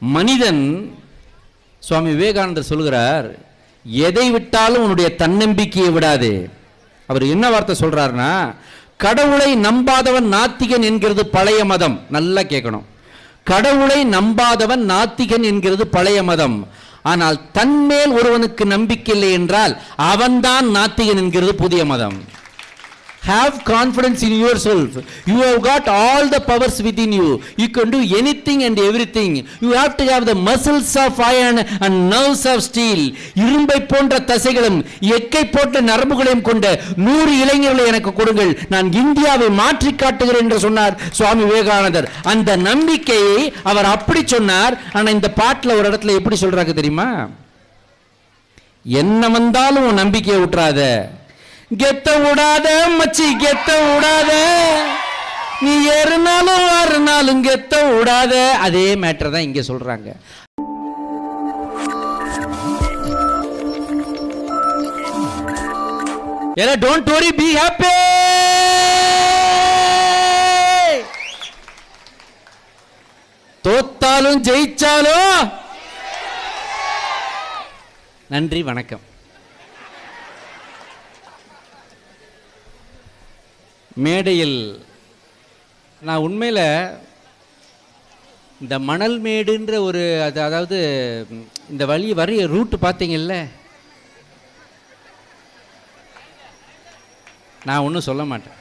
மனிதன் சுவாமி விவேகானந்தர் சொல்கிறார் எதை விட்டாலும் உன்னுடைய தன்னம்பிக்கையை விடாது. அவர் என்ன வார்த்தை சொல்றாருன்னா கடவுளை நம்பாதவன் நாத்திகன் என்கிறது பழைய மதம். நல்லா கேட்கணும். கடவுளை நம்பாதவன் நாத்திகன் என்கிறது பழைய மதம். ஆனால் தன்மேல் ஒருவனுக்கு நம்பிக்கை இல்லை என்றால் அவன்தான் நாத்திகன் என்கிறது புதிய மதம். Have confidence in yourself. You have got all the powers within you. You can do anything and everything. You have to have the muscles of iron and nerves of steel. இரும்பை போன்ற தசைகளும் எக்கை போன்ற நரம்புகளையும் கொண்ட நூறு இளைஞர்களை எனக்கு கொடுங்கள். நான் இந்தியாவை மாற்றி காட்டுகிறேன் என்று சொன்னார் சுவாமி விவேகானந்தர். அந்த நம்பிக்கையை அவர் அப்படி சொன்னார். ஆனால் இந்த பாட்டில் ஒரு இடத்துல எப்படி சொல்றாங்க தெரியுமா? என்ன வந்தாலும் உன் நம்பிக்கையை விட்டுறாத கெத்த விடாத மச்சி கெத்த விடாத. நீ ஏறினாலும் வாருனாலும் கெத்த விடாத. அதே மேட்டர் தான் இங்க சொல்றாங்க. ஏன்னா டோன்ட் வரி பி ஹாப்பி தோத்தாலும் ஜெயிச்சாலும். நன்றி வணக்கம். மேடையில் நான் உண்மையில் இந்த மணல் மேடுன்ற ஒரு அது அதாவது இந்த வழி வரைய ரூட்டு பார்த்தீங்கல்ல? நான் ஒன்றும் சொல்ல மாட்டேன்.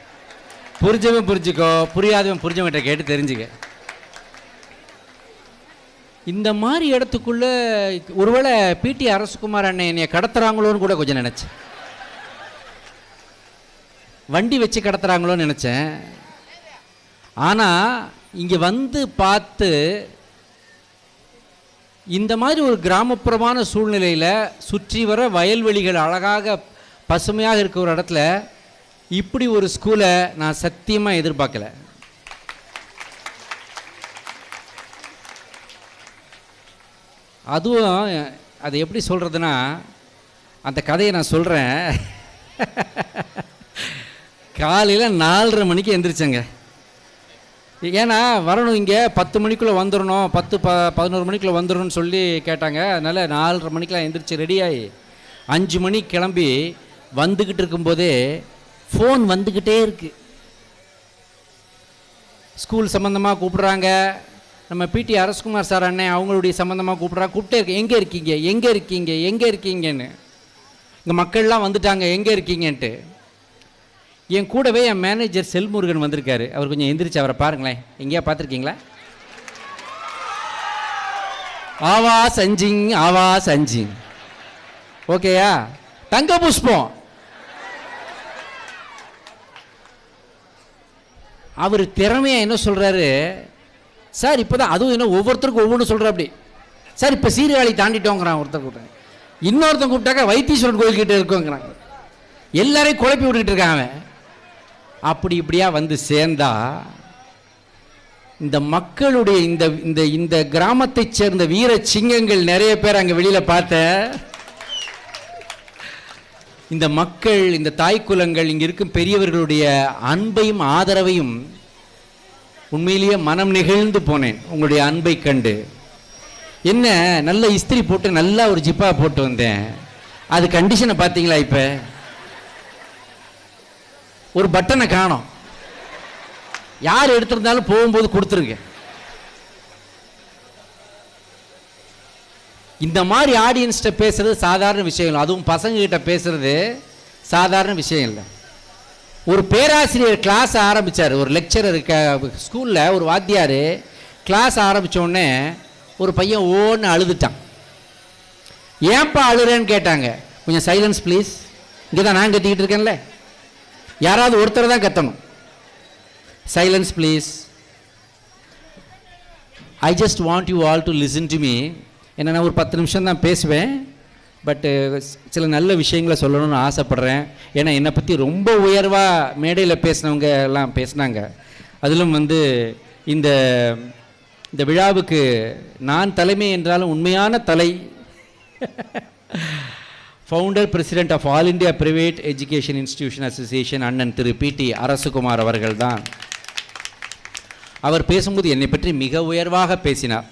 புரிஞ்சவன் புரிஞ்சுக்கோ புரியாதவன் புரிஞ்சவன்கிட்ட கேட்டு தெரிஞ்சுக்க. இந்த மாதிரி இடத்துக்குள்ளே ஒருவேளை பிடி அரசகுமார் அண்ணன் என்னை கடத்துறாங்களோன்னு கூட கொஞ்சம் நினச்சேன். வண்டி வச்சு கடத்துறாங்களோன்னு நினச்சேன். ஆனால் இங்கே வந்து பார்த்து இந்த மாதிரி ஒரு கிராமப்புறமான சூழ்நிலையில் சுற்றி வர வயல்வெளிகள் அழகாக பசுமையாக இருக்க ஒரு இடத்துல இப்படி ஒரு ஸ்கூலை நான் சத்தியமாக எதிர்பார்க்கல. அதுவும் அது எப்படி சொல்கிறதுனா அந்த கதையை நான் சொல்கிறேன் காலையில் நாலரை மணிக்கு எந்திரிச்சேங்க. ஏன்னா வரணும் இங்கே பத்து மணிக்குள்ளே வந்துடணும் பத்து ப பதினோரு மணிக்குள்ளே வந்துடணும்னு சொல்லி கேட்டாங்க. அதனால் நாலரை மணிக்கெலாம் எந்திரிச்சு ரெடியாகி அஞ்சு மணிக்கு கிளம்பி வந்துக்கிட்டு இருக்கும்போதே ஃபோன் வந்துக்கிட்டே இருக்குது ஸ்கூல் சம்மந்தமாக கூப்பிட்றாங்க. நம்ம பிடி அரசகுமார் சார் அண்ணன் அவங்களுடைய சம்மந்தமாக கூப்பிட்றாங்க கூப்பிட்டே இருக்கு. எங்கே இருக்கீங்க? எங்கே இருக்கீங்க? எங்கே இருக்கீங்கன்னு? இங்கே மக்கள்லாம் வந்துட்டாங்க. எங்கே இருக்கீங்கன்ட்டு. என் கூடவே என் மேனேஜர் செல்முருகன் வந்திருக்காரு. அவர் கொஞ்சம் எந்திரிச்சு அவரை பாருங்களேன். எங்கேயா பார்த்துருக்கீங்களா? ஆவா சஞ்சிங் ஆவா சஞ்சிங். ஓகேயா? தங்க புஷ்பம். அவர் திறமையா என்ன சொல்றாரு? சார் இப்போதான் அதுவும் என்ன ஒவ்வொருத்தருக்கும் ஒவ்வொன்றும் சொல்கிற அப்படி. சார் இப்போ சீர்காழி தாண்டிட்டோங்கிறான் ஒருத்தர் கூப்பிட்டேன் இன்னொருத்தன் கூப்பிட்டாக்கா வைத்தீஸ்வரன் கோயில்கிட்ட இருக்கோங்கிறாங்க எல்லாரையும் குழப்பி விட்டுக்கிட்டு இருக்கான் அவன். அப்படி இப்படியா வந்து சேர்ந்தா இந்த மக்களுடைய இந்த இந்த இந்த கிராமத்தைச் சேர்ந்த வீர சிங்கங்கள் நிறைய பேர் அங்கே வெளியில் பார்த்தேன் இந்த மக்கள் இந்த தாய்க்குலங்கள் இங்கே இருக்கும் பெரியவர்களுடைய அன்பையும் ஆதரவையும் உண்மையிலேயே மனம் நெகிழ்ந்து போனேன் உங்களுடைய அன்பை கண்டு. என்ன நல்ல இஸ்திரி போட்டு நல்லா ஒரு ஜிப்பா போட்டு வந்தேன். அது கண்டிஷனை பார்த்தீங்களா இப்போ? ஒரு பட்டனை காணோம். யார் எடுத்திருந்தாலும் போகும்போது கொடுத்துருங்க. இந்த மாதிரி ஆடியன்ஸ்கிட்ட பேசுறது சாதாரண விஷயம் இல்லை. அதுவும் பசங்க கிட்ட பேசுறது சாதாரண விஷயம் இல்லை. ஒரு பேராசிரியர் கிளாஸ் ஆரம்பிச்சார். ஒரு லெக்சரர் ஸ்கூலில் ஒரு வாத்தியார் கிளாஸ் ஆரம்பிச்ச உடனே ஒரு பையன் ஓன்னு அழுதுட்டான். ஏன்பா அழுறேன்னு கேட்டாங்க. கொஞ்சம் சைலன்ஸ் ப்ளீஸ் இங்கே தான் நான் கட்டிக்கிட்டு இருக்கேன்ல. யாராவது ஒருத்தர் தான் கத்தணும். Silence please I just want you all to listen to me என்னென்னா ஒரு பத்து நிமிஷம் தான் பேசுவேன். பட்டு uh, சில நல்ல விஷயங்களை சொல்லணும்னு ஆசைப்பட்றேன். ஏன்னா என்னை பற்றி ரொம்ப உயர்வாக மேடையில் பேசினவங்க எல்லாம் பேசினாங்க. அதிலும் வந்து இந்த இந்த விழாவுக்கு நான் தலைமை என்றாலும் உண்மையான தலை. Founder president of all India private education institution association அண்ணன் திரு பிடி அரசகுமார் அவர்கள்தான். அவர் பேசும்போது என்னை பற்றி மிக உயர்வாக பேசினார்.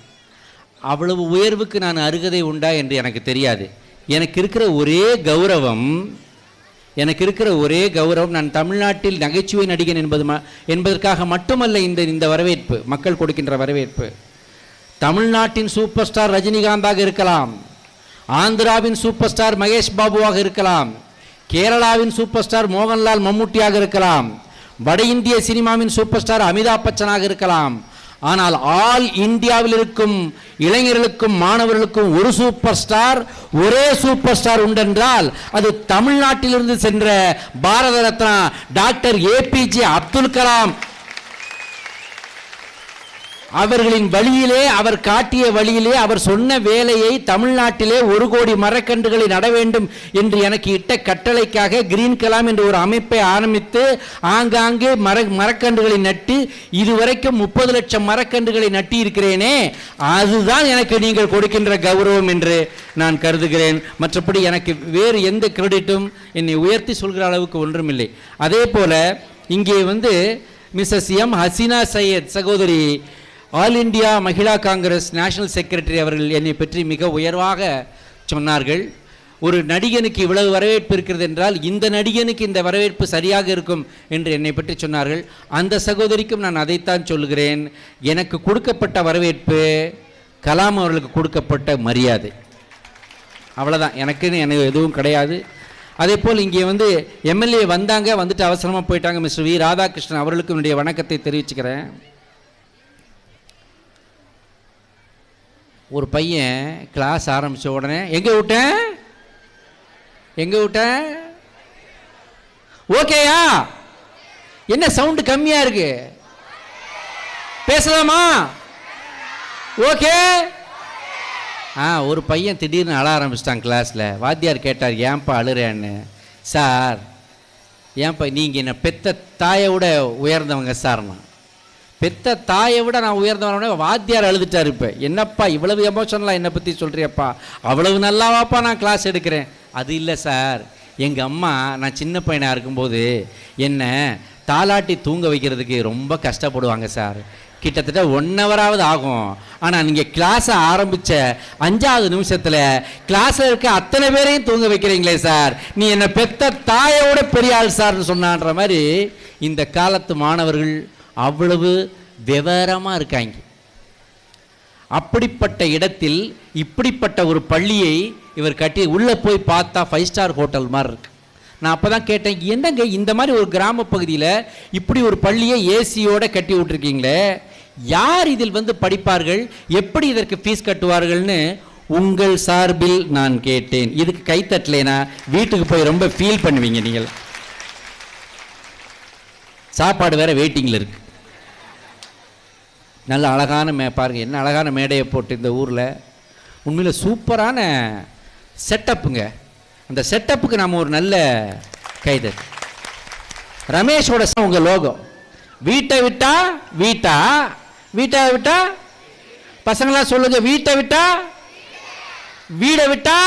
அவ்வளவு உயர்வுக்கு நான் அருகதை உண்டா என்று எனக்கு தெரியாது. எனக்கு இருக்கிற ஒரே கௌரவம் எனக்கு இருக்கிற ஒரே கௌரவம் நான் தமிழ்நாட்டில் நகைச்சுவை நடிகன் என்பது ம- என்பதற்காக மட்டுமல்ல இந்த இந்த வரவேற்பு மக்கள் கொடுக்கின்ற வரவேற்பு. தமிழ்நாட்டின் சூப்பர் ஸ்டார் ரஜினிகாந்தாக இருக்கலாம். ஆந்திராவின் சூப்பர் ஸ்டார் மகேஷ் பாபுவாக இருக்கலாம். கேரளாவின் சூப்பர் ஸ்டார் மோகன்லால் மம்முட்டியாக இருக்கலாம். வட இந்திய சினிமாவின் சூப்பர் ஸ்டார் அமிதாப் பச்சனாக இருக்கலாம். ஆனால் ஆல் இந்தியாவில் இருக்கும் இளைஞர்களுக்கும் மாணவர்களுக்கும் ஒரு சூப்பர் ஸ்டார் ஒரே சூப்பர் ஸ்டார் உண்டென்றால் அது தமிழ்நாட்டிலிருந்து சென்ற பாரத ரத்னா டாக்டர் ஏபிஜே அப்துல் கலாம். அவர்களின் வழியிலே அவர் காட்டிய வழியிலே அவர் சொன்ன வேலையை தமிழ்நாட்டிலே ஒரு கோடி மரக்கன்றுகளை நட வேண்டும் என்று எனக்கு இட்ட கட்டளைக்காக கிரீன் கலாம் என்ற ஒரு அமைப்பை ஆரம்பித்து ஆங்காங்கே மர மரக்கன்றுகளை நட்டு இதுவரைக்கும் முப்பது லட்சம் மரக்கன்றுகளை நட்டி இருக்கிறேனே அதுதான் எனக்கு நீங்கள் கொடுக்கின்ற கௌரவம் என்று நான் கருதுகிறேன். மற்றபடி எனக்கு வேறு எந்த கிரெடிட்டும் என்னை உயர்த்தி சொல்கிற அளவுக்கு ஒன்றுமில்லை. அதே போல இங்கே வந்து மிஸ்ஸஸ் எம் ஹசீனா சையத் சகோதரி all India Mahila Congress national secretary அவர்கள் என்னை பற்றி மிக உயர்வாக சொன்னார்கள். ஒரு நடிகனுக்கு இவ்வளவு வரவேற்பு இருக்கிறது என்றால் இந்த நடிகனுக்கு இந்த வரவேற்பு சரியாக இருக்கும் என்று என்னை பற்றி சொன்னார்கள். அந்த சகோதரிக்கும் நான் அதைத்தான் சொல்லுகிறேன். எனக்கு கொடுக்கப்பட்ட வரவேற்பு கலாம் அவர்களுக்கு கொடுக்கப்பட்ட மரியாதை. அவ்வளோதான் எனக்குன்னு எனக்கு எதுவும் கிடையாது. அதே போல் இங்கே வந்து எம்எல்ஏ வந்தாங்க வந்துட்டு அவசரமாக போயிட்டாங்க மிஸ்டர் வி. ராதாகிருஷ்ணன் அவர்களுக்கு என்னுடைய வணக்கத்தை தெரிவிச்சுக்கிறேன். ஒரு பையன் கிளாஸ் ஆரம்பித்த உடனே எங்கே விட்டேன் எங்கே விட்டேன் ஓகேயா? என்ன சவுண்டு கம்மியாக இருக்கு? பேசலாமா? ஓகே? ஆ ஒரு பையன் திடீர்னு அழ ஆரம்பிச்சிட்டான் கிளாஸில் வாத்தியார் கேட்டார் ஏன்பா அழுறேன்னு? சார் ஏன்பா நீங்கள் என்ன பெத்த தாயை விட உயர்ந்தவங்க சார்னா. பெத்த தாயை விட நான் உயர்ந்தவனே வாத்தியார் எழுதிட்டார் இப்போ. என்னப்பா இவ்வளவு எமோஷனலாக என்னை பற்றி சொல்கிறியப்பா அவ்வளவு நல்லாவாப்பா நான் கிளாஸ் எடுக்கிறேன். அது இல்லை சார். எங்கள் அம்மா நான் சின்ன பையனாக இருக்கும்போது என்னை தாலாட்டி தூங்க வைக்கிறதுக்கு ரொம்ப கஷ்டப்படுவாங்க சார். கிட்டத்தட்ட ஒன் ஹவராவது ஆகும். ஆனால் நீங்கள் கிளாஸை ஆரம்பித்த அஞ்சாவது நிமிஷத்தில் கிளாஸில் இருக்க அத்தனை பேரையும் தூங்க வைக்கிறீங்களே சார். நீ என்னை பெத்த தாயோட பெரிய ஆள் சார்னு சொன்னான்ற மாதிரி இந்த காலத்து மாணவர்கள் அவ்வளவு விவரமாக இருக்காங்க. அப்படிப்பட்ட இடத்தில் இப்படிப்பட்ட ஒரு பள்ளியை இவர் கட்டி உள்ளே போய் பார்த்தா ஃபைவ் ஸ்டார் ஹோட்டல் மாதிரி இருக்கு. நான் அப்போ தான் கேட்டேன் என்னங்க இந்த மாதிரி ஒரு கிராம பகுதியில் இப்படி ஒரு பள்ளியை ஏசியோடு கட்டி விட்ருக்கீங்களே யார் இதில் வந்து படிப்பார்கள்? எப்படி இதற்கு ஃபீஸ் கட்டுவார்கள்னு உங்கள் சார்பில் நான் கேட்டேன். இதுக்கு கைத்தட்டலைனா வீட்டுக்கு போய் ரொம்ப ஃபீல் பண்ணுவீங்க நீங்கள். சாப்பாடு வேற வெயிட்டிங்கில் இருக்குது நல்ல அழகான மே பாருங்கள் என்ன அழகான மேடையை போட்டு இந்த ஊரில். உண்மையில் சூப்பரான செட்டப்புங்க அந்த செட்டப்புக்கு நாம் ஒரு நல்ல கைது. ரமேஷோட உங்கள் லோகம் வீட்டை விட்டா வீட்டா? வீட்டை விட்டா? பசங்களாம் சொல்லுங்க வீட்டை விட்டா? வீடை விட்டா?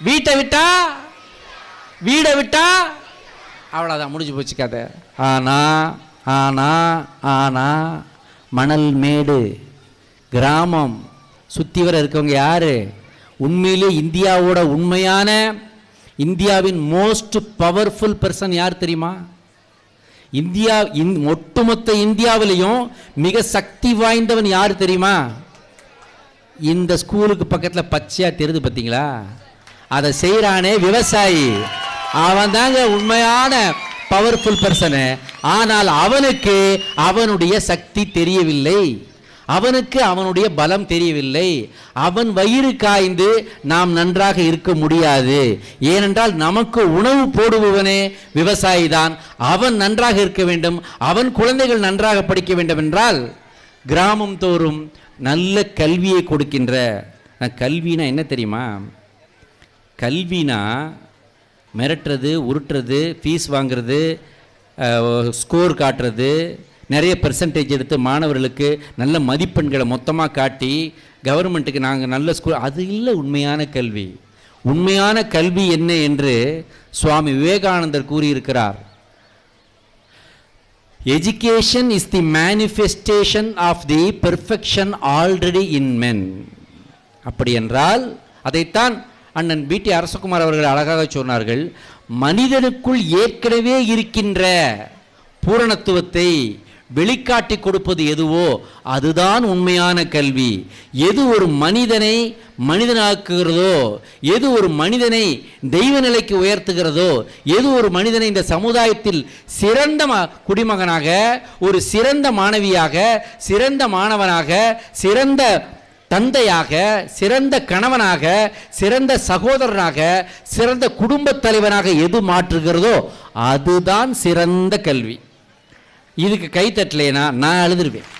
வீட்டை விட்டா? வீடை விட்டா? அவ்வளோதான் முடிஞ்சு போச்சு கதை. ஆனா ஆனா ஆனா. மணல் மேடு கிராமம். சுற்றி வர இருக்கவங்க யார்? உண்மையிலே இந்தியாவோட உண்மையான இந்தியாவின் மோஸ்ட் பவர்ஃபுல் பர்சன் யார் தெரியுமா? இந்தியா இந் ஒட்டுமொத்த இந்தியாவிலையும் மிக சக்தி வாய்ந்தவன் யார் தெரியுமா? இந்த ஸ்கூலுக்கு பக்கத்தில் பச்சையாக தெரியுது பார்த்தீங்களா அதை செய்கிறானே விவசாயி. அவன் தாங்க உண்மையான பவர்ஃபுல் பர்சனு ஆனால் அவனுக்கு அவனுடைய சக்தி தெரியவில்லை. அவனுக்கு அவனுடைய பலம் தெரியவில்லை. அவன் வயிறு காய்ந்து நாம் நன்றாக இருக்க முடியாது. ஏனென்றால் நமக்கு உணவு போடுபவனே விவசாயி தான் அவன் நன்றாக இருக்க வேண்டும். அவன் குழந்தைகள் நன்றாக படிக்க வேண்டும் என்றால் கிராமம் தோறும் நல்ல கல்வியை கொடுக்கின்ற நான் கல்வினா என்ன தெரியுமா? கல்வினா மிரட்டுறது உருட்டுறது ஃபீஸ் வாங்குறது ஸ்கோர் காட்டுறது நிறைய பெர்சன்டேஜ் எடுத்து மாணவர்களுக்கு நல்ல மதிப்பெண்களை மொத்தமாக காட்டி கவர்மெண்ட்டுக்கு நாங்கள் நல்ல ஸ்கூல் அது இல்லை உண்மையான கல்வி. உண்மையான கல்வி என்ன என்று சுவாமி விவேகானந்தர் கூறியிருக்கிறார். Education is the manifestation of the perfection already in men அப்படி என்றால் அதைத்தான் அண்ணன் பிடி அரசகுமார் அவர்கள் அழகாக சொன்னார்கள். மனிதனுக்குள் ஏற்கனவே இருக்கின்ற பூரணத்துவத்தை வெளிக்காட்டி கொடுப்பது எதுவோ அதுதான் உண்மையான கல்வி. எது ஒரு மனிதனை மனிதனாக்குகிறதோ எது ஒரு மனிதனை தெய்வ நிலைக்கு உயர்த்துகிறதோ எது ஒரு மனிதனை இந்த சமுதாயத்தில் சிறந்த ம- குடிமகனாக ஒரு சிறந்த மாணவியாக சிறந்த மாணவனாக சிறந்த தந்தையாக சிறந்த கணவனாக சிறந்த சகோதரனாக சிறந்த குடும்பத் தலைவனாக எது மாற்றுகிறதோ அதுதான் சிறந்த கல்வி. இதுக்கு கை தட்டலைனா நான் எழுதிருவேன்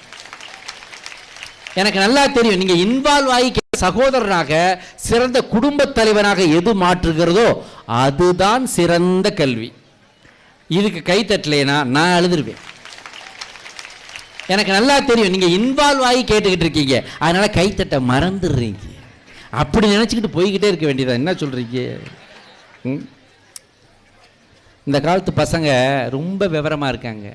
எனக்கு நல்லா தெரியும் நீங்கள் இன்வால்வ் ஆகி சகோதரனாக சிறந்த குடும்பத் தலைவனாக எது மாற்றுகிறதோ அதுதான் சிறந்த கல்வி. இதுக்கு கை தட்டலைனா நான் எழுதிருவேன் எனக்கு நல்லா தெரியும். நீங்கள் இன்வால்வ் ஆகி கேட்டுக்கிட்டு இருக்கீங்க. அதனால் கைத்தட்ட மறந்துடுறீங்க. அப்படி நினச்சிக்கிட்டு போய்கிட்டே இருக்க வேண்டியதா என்ன சொல்கிறீங்க இந்த காலத்து பசங்க ரொம்ப விவரமாக இருக்காங்க.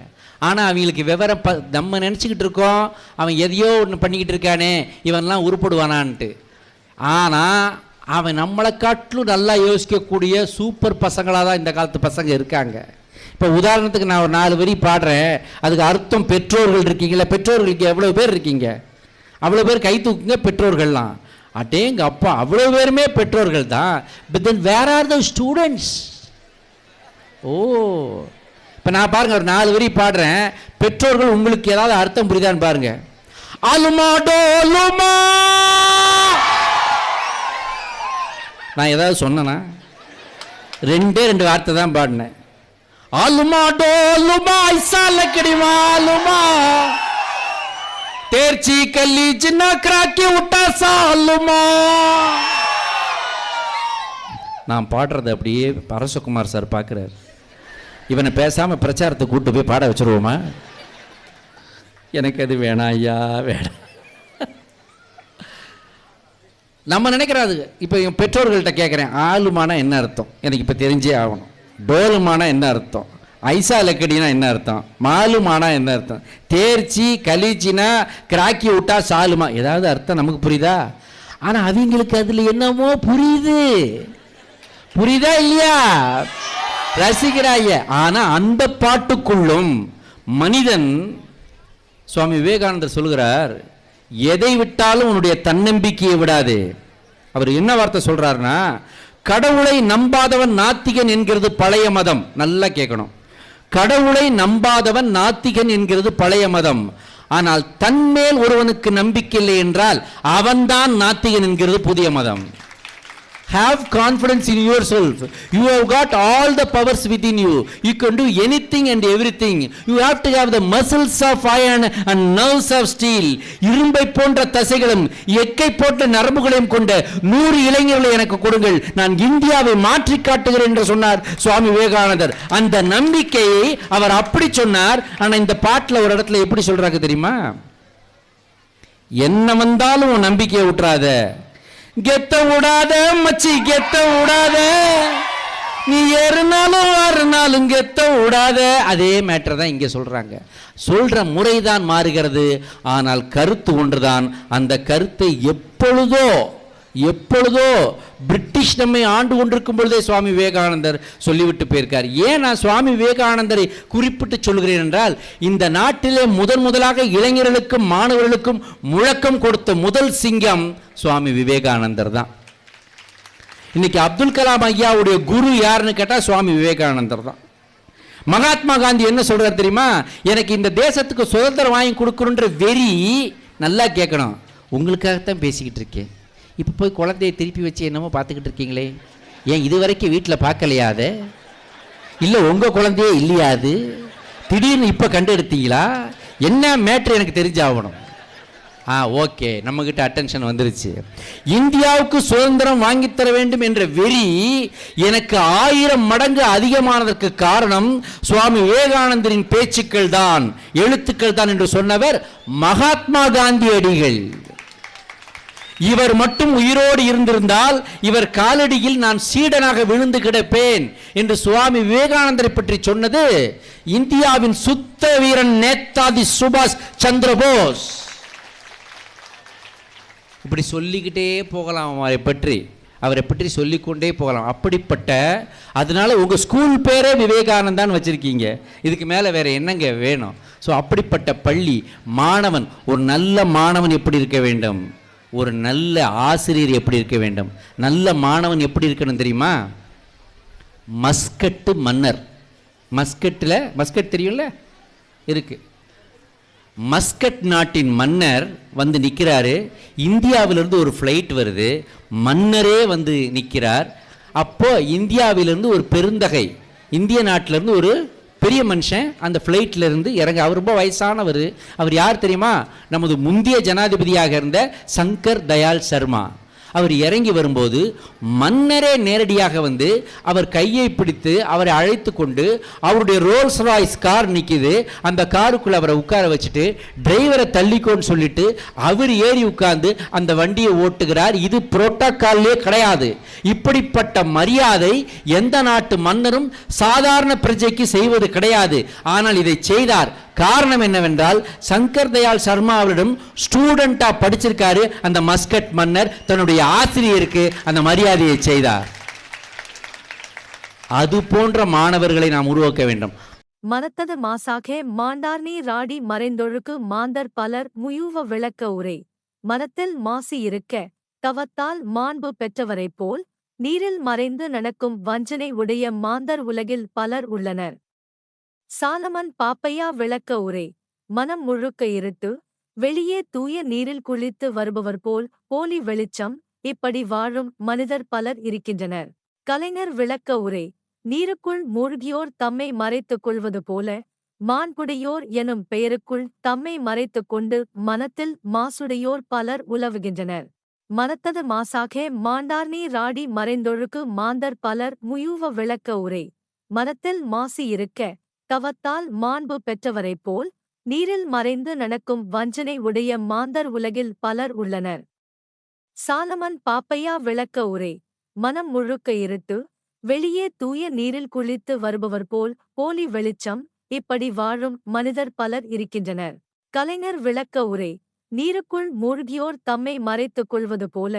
ஆனால் அவங்களுக்கு விவரம் ப நம்ம நினச்சிக்கிட்டு இருக்கோம். அவன் எதையோ ஒன்று பண்ணிக்கிட்டு இருக்கானே. இவன்லாம் உருப்படுவானான்ட்டு. ஆனால் அவன் நம்மளை காட்டிலும் நல்லா யோசிக்கக்கூடிய சூப்பர் பசங்களாக தான் இந்த காலத்து பசங்க இருக்காங்க. இப்போ உதாரணத்துக்கு நான் ஒரு நாலு வரி பாடுறேன். அதுக்கு அர்த்தம் பெற்றோர்கள் இருக்கீங்களா பெற்றோர்களுக்கு எவ்வளோ பேர் இருக்கீங்க? அவ்வளோ பேர் கை தூக்குங்க பெற்றோர்கள்லாம். அடேங்க அப்பா அவ்வளோ பேருமே பெற்றோர்கள் தான் but then where are the students ஓ. இப்போ நான் பாருங்க ஒரு நாலு வரி பாடுறேன். பெற்றோர்கள் உங்களுக்கு ஏதாவது அர்த்தம் புரியுதான்னு பாருங்க. அலுமா! டோலுமா நான் ஏதாவது சொன்னேன்னா ரெண்டே ரெண்டு வார்த்தை தான் பாடினேன். ஆலுமா டோலுமா ஐசால கிடைமா ஆலுமா தேர்ச்சி கல்லி சின்ன கிராக்கி விட்டா சாலுமா நான் பாடுறது அப்படியே பரசுகுமார் சார் பார்க்குறாரு. இவனை பேசாமல் பிரச்சாரத்தை கூட்டு போய் பாட வச்சிருவோமா? எனக்கு அது வேணாம் ஐயா வேணாம். நம்ம நினைக்கிறாது இப்போ என் பெற்றோர்கள்ட்ட கேட்குறேன் ஆளுமானா என்ன அர்த்தம்? எனக்கு இப்போ தெரிஞ்சே ஆகணும். டோலுமானா என்ன அர்த்தம்? ஐசா லக்கடினா என்ன அர்த்தம்? மாலுமானா என்ன அர்த்தம்? தேர்ச்சி கலீச்சினா கிராக்கி விட்டா சாலுமா. ஏதாவது அர்த்தம் நமக்கு புரியுதா? ஆனால் அவங்களுக்கு அதில் என்னமோ புரியுது. புரியுதா இல்லையா? ரசிக்கிறாய. ஆனா அந்த பாட்டுக்குள்ளும் மனிதன் சுவாமி விவேகானந்தர் சொல்கிறார் எதை விட்டாலும் உன்னுடைய தன்னம்பிக்கையை விடாது. அவர் என்ன வார்த்தை சொல்றாருன்னா கடவுளை நம்பாதவன் நாத்திகன் என்கிறது பழைய மதம். நல்லா கேட்கணும். கடவுளை நம்பாதவன் நாத்திகன் என்கிறது பழைய மதம். ஆனால் தன்மேல் ஒருவனுக்கு நம்பிக்கை இல்லை என்றால் அவன்தான் நாத்திகன் என்கிறது புதிய மதம். Have confidence in yourself. You have got all the powers within you. You can do anything and everything. You have to have the muscles of iron and nerves of steel. இரும்பை போன்ற தசைகளும் எக்கை போன்ற நரம்புகளையும் கொண்ட நூறு இளைஞர்களை எனக்கு கொடுங்கள். நான் இந்தியாவை மாற்றி காட்டுகிறேன் என்று சொன்னார் சுவாமி விவேகானந்தர். அந்த நம்பிக்கையை அவர் அப்படி சொன்னார். ஆனால் இந்த பாட்டில் ஒரு இடத்துல எப்படி சொல்றாங்க தெரியுமா? என்ன வந்தாலும் உன் நம்பிக்கையை விட்டுறாத கெத்த விடாத மச்சி கெத்த விடாத. நீ ஏறுனாலும் ஆறுனாலும் கெத்த விடாத. அதே மேட்டர் தான் இங்கே சொல்கிறாங்க சொல்கிற முறை தான் மாறுகிறது. ஆனால் கருத்து ஒன்றுதான். அந்த கருத்தை எப்பொழுதோ எப்பொழுதோ பிரிட்டிஷ் நம்மை ஆண்டு கொண்டிருக்கும் பொழுதே சுவாமி விவேகானந்தர் சொல்லிவிட்டு போயிருக்கார். ஏன் நான் சுவாமி விவேகானந்தரை குறிப்பிட்டு சொல்கிறேன் என்றால் இந்த நாட்டிலே முதன் முதலாக இளைஞர்களுக்கும் மாணவர்களுக்கும் முழக்கம் கொடுத்த முதல் சிங்கம் சுவாமி விவேகானந்தர் தான். இன்னைக்கு அப்துல் கலாம் ஐயாவுடைய குரு யாருன்னு கேட்டால் சுவாமி விவேகானந்தர் தான். மகாத்மா காந்தி என்ன சொல்றாரு தெரியுமா? எனக்கு இந்த தேசத்துக்கு சுதந்திரம் வாங்கி கொடுக்கணுன்ற வெறி நல்லா கேட்கணும். உங்களுக்காகத்தான் பேசிக்கிட்டு இருக்கேன். இப்போ போய் குழந்தைய திருப்பி வச்சு என்னமோ பார்த்துக்கிட்டு இருக்கீங்களே. ஏன் இது வரைக்கும் வீட்டில் பார்க்கலையா அதை? இல்லை உங்கள் குழந்தையே இல்லையா அது? திடீர்னு இப்போ கண்டெடுத்தீங்களா? என்ன மேட்ரு எனக்கு தெரிஞ்சாகணும். ஆ ஓகே. நம்மக்கிட்ட அட்டென்ஷன் வந்துருச்சு. இந்தியாவுக்கு சுதந்திரம் வாங்கித்தர வேண்டும் என்ற வெறி எனக்கு ஆயிரம் மடங்கு அதிகமானதற்கு காரணம் சுவாமி விவேகானந்தரின் பேச்சுக்கள் தான் எழுத்துக்கள் தான் என்று சொன்னவர் மகாத்மா காந்தியடிகள். இவர் மட்டும் உயிரோடு இருந்திருந்தால் இவர் காலடியில் நான் சீடனாக விழுந்து கிடப்பேன் என்று சுவாமி விவேகானந்தரை பற்றி சொன்னது இந்தியாவின் சுத்த வீரன் நேதாஜி சுபாஷ் சந்திரபோஸ் இப்படி சொல்லிக்கிட்டே போகலாம் அவரை பற்றி. அவரை பற்றி சொல்லிக்கொண்டே போகலாம். அப்படிப்பட்ட அதனால உங்கள் ஸ்கூல் பேரே விவேகானந்தான்னு வச்சிருக்கீங்க. இதுக்கு மேலே வேற என்னங்க வேணும்? ஸோ அப்படிப்பட்ட பள்ளி மாணவன் ஒரு நல்ல மாணவன் எப்படி இருக்க வேண்டும்? ஒரு நல்ல ஆசிரியர் எப்படி இருக்க வேண்டும்? நல்ல மாணவன் எப்படி இருக்கணும் தெரியுமா? மஸ்கட்டு மன்னர். மஸ்கட்டில் மஸ்கட் தெரியும்ல? இருக்கு. மஸ்கட் நாட்டின் மன்னர் வந்து நிற்கிறாரு இந்தியாவிலிருந்து ஒரு ஃப்ளைட் வருது. மன்னரே வந்து நிற்கிறார் அப்போது இந்தியாவிலிருந்து ஒரு பெருந்தகை இந்திய நாட்டிலேருந்து ஒரு பெரிய மனுஷன் அந்த ஃப்ளைட்டில் இருந்து இறங்க அவர் ரொம்ப வயசானவர். அவர் யார் தெரியுமா? நமது முந்தைய ஜனாதிபதியாக இருந்த சங்கர் தயாள் சர்மா. அவர் இறங்கி வரும்போது மன்னரே நேரடியாக வந்து அவர் கையை பிடித்து அவரை அழைத்து கொண்டு அவருடைய ரோல்ஸ் ராய்ஸ் கார் நிற்கிது அந்த காருக்குள்ள அவரை உட்கார வச்சுட்டு டிரைவரை தள்ளிக்கோன்னு சொல்லிட்டு அவர் ஏறி உட்கார்ந்து அந்த வண்டியை ஓட்டுகிறார். இது புரோட்டோக்கால்லே கிடையாது. இப்படிப்பட்ட மரியாதை எந்த நாட்டு மன்னரும் சாதாரண பிரஜைக்கு செய்வது கிடையாது. ஆனால் இதை செய்தார் காரணம் என்னவென்றால் சங்கர் தயாள் சர்மா அவரிடம் ஸ்டூடெண்டாக படிச்சிருக்காரு. அந்த மஸ்கட் மன்னர் தன்னுடைய ஆசிரியருக்கு அந்த மரியாதையை செய்தார். அது போன்ற மாணவர்களை நாம் உருவாக்க வேண்டும். மனத்தது மாசாகே மாண்டார்னி ராடி மறைந்தொழுக்கு மாந்தர் பலர் முயூவ விளக்க உரை. மனத்தில் மாசி இருக்க தவத்தால் மாண்பு பெற்றவரைப் போல் நீரில் மறைந்து நடக்கும் வஞ்சனை உடைய மாந்தர் உலகில் பலர் உள்ளனர். சாலமன் பாப்பையா விளக்க உரை. மனம் முழுக்க இருட்டு வெளியே தூய நீரில் குளித்து வருபவர் போல் போலி வெளிச்சம் இப்படி வாழும் மனிதர் பலர் இருக்கின்றனர். கலைஞர் விளக்க உரை. நீருக்குள் மூழ்கியோர் தம்மை மறைத்துக் கொள்வது போல மான்குடியோர் எனும் பெயருக்குள் தம்மை மறைத்துக் கொண்டு மனத்தில் மாசுடையோர் பலர் உலவுகின்றனர். மனத்தது மாசாகே மாண்டார்னி ராடி மறைந்தொழுக்கு மாந்தர் பலர் முயூவ விளக்க உரை. மனத்தில் மாசி இருக்க தவத்தால் மாண்பு பெற்றவரைப் போல் நீரில் மறைந்து நடக்கும் வஞ்சனை உடைய மாந்தர் உலகில் பலர் உள்ளனர். சாலமன் பாப்பையா விளக்க உரை. மனம் முழுக்க இருட்டு வெளியே தூய நீரில் குளித்து வருபவர் போல் போலி வெளிச்சம் இப்படி வாழும் மனிதர் பலர் இருக்கின்றனர். கலைஞர் விளக்க உரை. நீருக்குள் மூழ்கியோர் தம்மை மறைத்துக் கொள்வது போல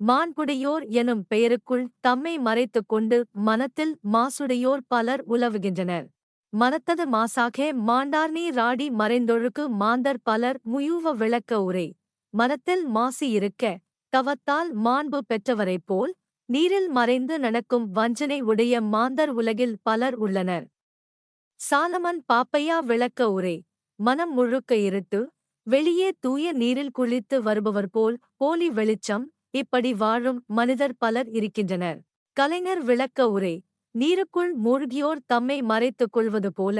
மாண்புடையோர் எனும் பெயருக்குள் தம்மை மறைத்துக் கொண்டு மனத்தில் மாசுடையோர் பலர் உலவுகின்றனர். மனத்தது மாசாகே மாண்டார்னி ராடி மறைந்தொழுக்கு மாந்தர் பலர் முயூவ விளக்க உரை. மனத்தில் மாசி இருக்க தவத்தால் மாண்பு பெற்றவரைப் போல் நீரில் மறைந்து நடக்கும் வஞ்சனை உடைய மாந்தர் உலகில் பலர் உள்ளனர். சாலமன் பாப்பையா விளக்க உரை. மனம் முழுக்க இருட்டு வெளியே தூய நீரில் குளித்து வருபவர் போல் போலி வெளிச்சம் இப்படி வாழும் மனிதர் பலர் இருக்கின்றனர். கலைஞர் விளக்க உரை. நீருக்குள் மூழ்கியோர் தம்மை மறைத்துக் கொள்வது போல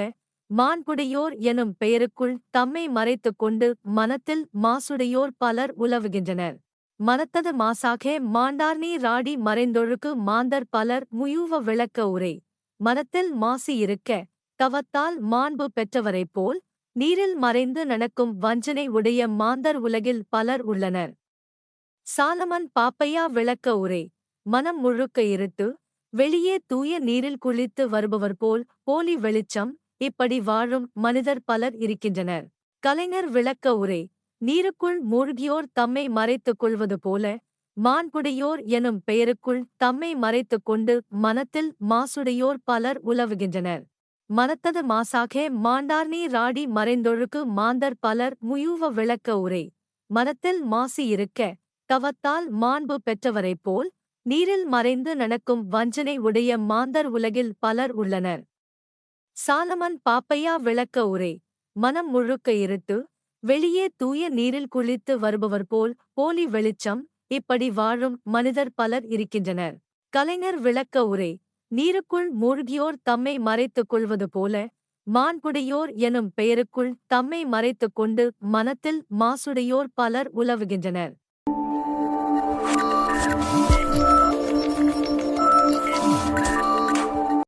மாண்புடையோர் எனும் பெயருக்குள் தம்மை மறைத்துக் கொண்டு மனத்தில் மாசுடையோர் பலர் உலவுகின்றனர். மனத்தது மாசாகே மாண்டார்னி ராடி மறைந்தொழுக்கு மாந்தர் பலர் முயூவ விளக்க உரை. மனத்தில் மாசி இருக்க தவத்தால் மாண்பு பெற்றவரைப் போல் நீரில் மறைந்து நடக்கும் வஞ்சனை உடைய மாந்தர் உலகில் பலர் உள்ளனர். சாலமன் பாப்பையா விளக்க உரை. மனம் முழுக்க இருத்து வெளியே தூய நீரில் குளித்து வருபவர் போல் போலி வெளிச்சம் இப்படி வாழும் மனிதர் பலர் இருக்கின்றனர். கலைஞர் விளக்க உரை நீருக்குள் மூழ்கியோர் தம்மை மறைத்துக் கொள்வது போல மான்குடியோர் எனும் பெயருக்குள் தம்மை மறைத்துக் கொண்டு மனத்தில் மாசுடையோர் பலர் உலவுகின்றனர். மனத்தது மாசாகே மாண்டார்னி ராடி மறைந்தொழுக்கு மாந்தர் பலர் முயூவ விளக்க உரை மனத்தில் மாசி இருக்க தவத்தால் மாண்பு பெற்றவரைப் போல் நீரில் மறைந்து நடக்கும் வஞ்சனை உடைய மாந்தர் உலகில் பலர் உள்ளனர். சாலமன் பாப்பையா விளக்க உரை. மனம் முழுக்க இருட்டு வெளியே தூய நீரில் குளித்து வருபவர் போல் போலி வெளிச்சம் இப்படி வாழும் மனிதர் பலர் இருக்கின்றனர். கலைஞர் விளக்க உரை. நீருக்குள் மூழ்கியோர் தம்மை மறைத்துக் கொள்வது போல மான்குடியோர் எனும் பெயருக்குள் தம்மை மறைத்துக் கொண்டு மனத்தில் மாசுடையோர் பலர் உலவுகின்றனர்.